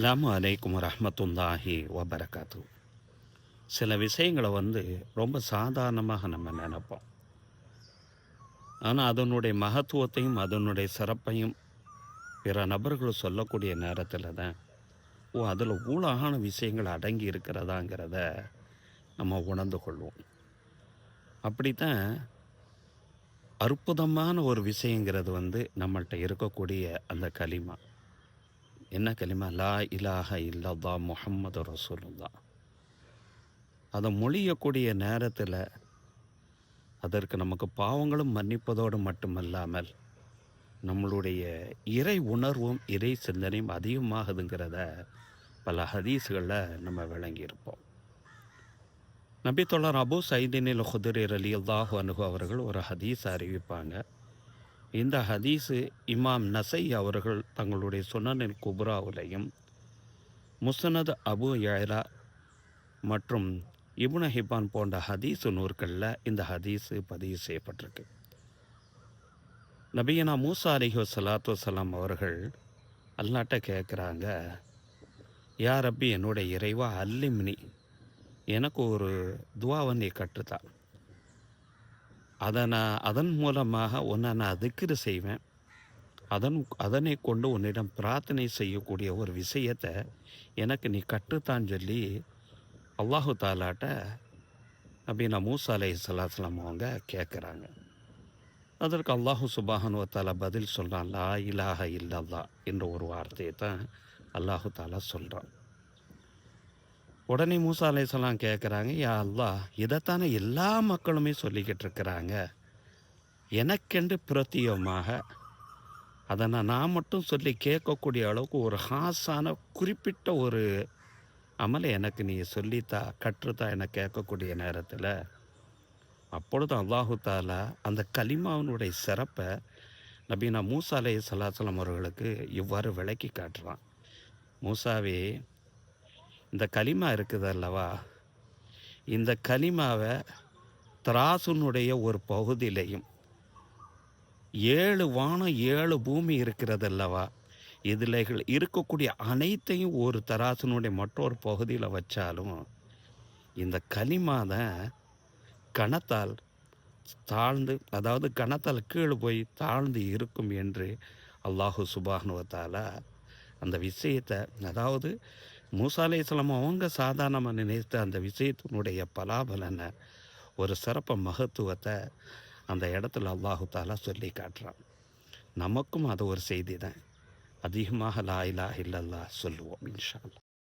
அலாம் அலைக்கும் ரஹமத்துல்லாஹி வபரகாத்து. சில விஷயங்களை வந்து ரொம்ப சாதாரணமாக நம்ம நினைப்போம். ஆனால் அதனுடைய மகத்துவத்தையும் அதனுடைய சிறப்பையும் பிற நபர்கள் சொல்லக்கூடிய நேரத்தில் தான் ஓ அதில் ஊழகான விஷயங்கள் அடங்கி இருக்கிறதாங்கிறத நம்ம உணர்ந்து கொள்வோம். அப்படித்தான் அற்புதமான ஒரு விஷயங்கிறது வந்து நம்மள்கிட்ட இருக்கக்கூடிய அந்த களிமா. என்ன கலிமா லா இலாஹ இல்லதா முஹம்மது ரசூலுல்லா அதை மொழியக்கூடிய நேரத்தில் அதற்கு நமக்கு பாவங்களும் மன்னிப்பதோடு மட்டுமல்லாமல் நம்மளுடைய இறை உணர்வும் இறை சிந்தனையும் அதிகமாகுதுங்கிறத பல ஹதீஸ்களில் நம்ம விளங்கியிருப்போம். நபி அபு சைதினில் ஹுதிரி அலி அல்லாஹு அனுகு அவர்கள் ஒரு ஹதீஸ் அறிவிப்பாங்க. இந்த ஹதீஸு இமாம் நசை அவர்கள் தங்களுடைய சுனனில் குபுராவுலையும் முசனத் அபு யழா மற்றும் இபுன ஹிபான் போன்ற ஹதீஸு நூற்களில் இந்த ஹதீஸு பதிவு செய்யப்பட்டிருக்கு. நபியனா மூசா அலிஹு சலாத்து வலாம் அவர்கள் அல்லாட்ட கேட்குறாங்க யார் அப்பி என்னுடைய இறைவா அல்லிம்னி. எனக்கு ஒரு துவாவை நீ கற்றுத்தா. அதை நான் அதன் மூலமாக உன்னை நான் திக்ரு செய்வேன். அதன் அதனை கொண்டு உன்னிடம் பிரார்த்தனை செய்யக்கூடிய ஒரு விஷயத்தை எனக்கு நீ கற்றுத்தான் சொல்லி அல்லாஹு தாலாட்ட அப்படின்னா மூசா அலை சலாஸ்லாம் அவங்க கேட்குறாங்க. அதற்கு அல்லாஹு சுபாஹனு தாலா பதில் சொல்கிறான் லா இலாஹ இல்லல்லா என்ற ஒரு வார்த்தையை தான் அல்லாஹு தாலா சொல்கிறான் உடனே மூசா அலைசலாம் கேட்குறாங்க யா அல்லா இதைத்தானே எல்லா மக்களுமே சொல்லிக்கிட்டு இருக்கிறாங்க எனக்கென்று பிரத்தியமாக. அதை நான் நான் மட்டும் சொல்லி கேட்கக்கூடிய அளவுக்கு ஒரு ஹாஸான குறிப்பிட்ட ஒரு அமலை எனக்கு நீ சொல்லித்தா கற்றுத்தா என கேட்கக்கூடிய நேரத்தில் அப்பொழுது அல்லாஹு தாலா அந்த கலிமாவினுடைய சிறப்பை நபீனா மூசா அலை சலாசலம் அவர்களுக்கு இவ்வாறு விளக்கி காட்டுறான். மூசாவே இந்த களிமா இருக்குது அல்லவா? இந்த களிமாவை திராசுனுடைய ஒரு பகுதியிலையும் ஏழு வானம் ஏழு பூமி இருக்கிறது அல்லவா? இதில் இருக்கக்கூடிய அனைத்தையும் ஒரு தராசனுடைய மற்றொரு பகுதியில் வச்சாலும் இந்த களிமா தான் கணத்தால் தாழ்ந்து அதாவது கணத்தால் கீழே போய் தாழ்ந்து இருக்கும் என்று அல்லாஹு சுபானுவத்தால் அந்த விஷயத்தை அதாவது மூசா அலையாம் அவங்க சாதாரணமாக நினைத்த அந்த விஷயத்தினுடைய பலாபலனை ஒரு சிறப்பு மகத்துவத்தை அந்த இடத்துல அல்லாஹு தாலா சொல்லி காட்டுறான். நமக்கும் அது ஒரு செய்தி தான் அதிகமாக லா இலா இல்லல்லா சொல்லுவோம் இன்ஷா அல்லாஹ்.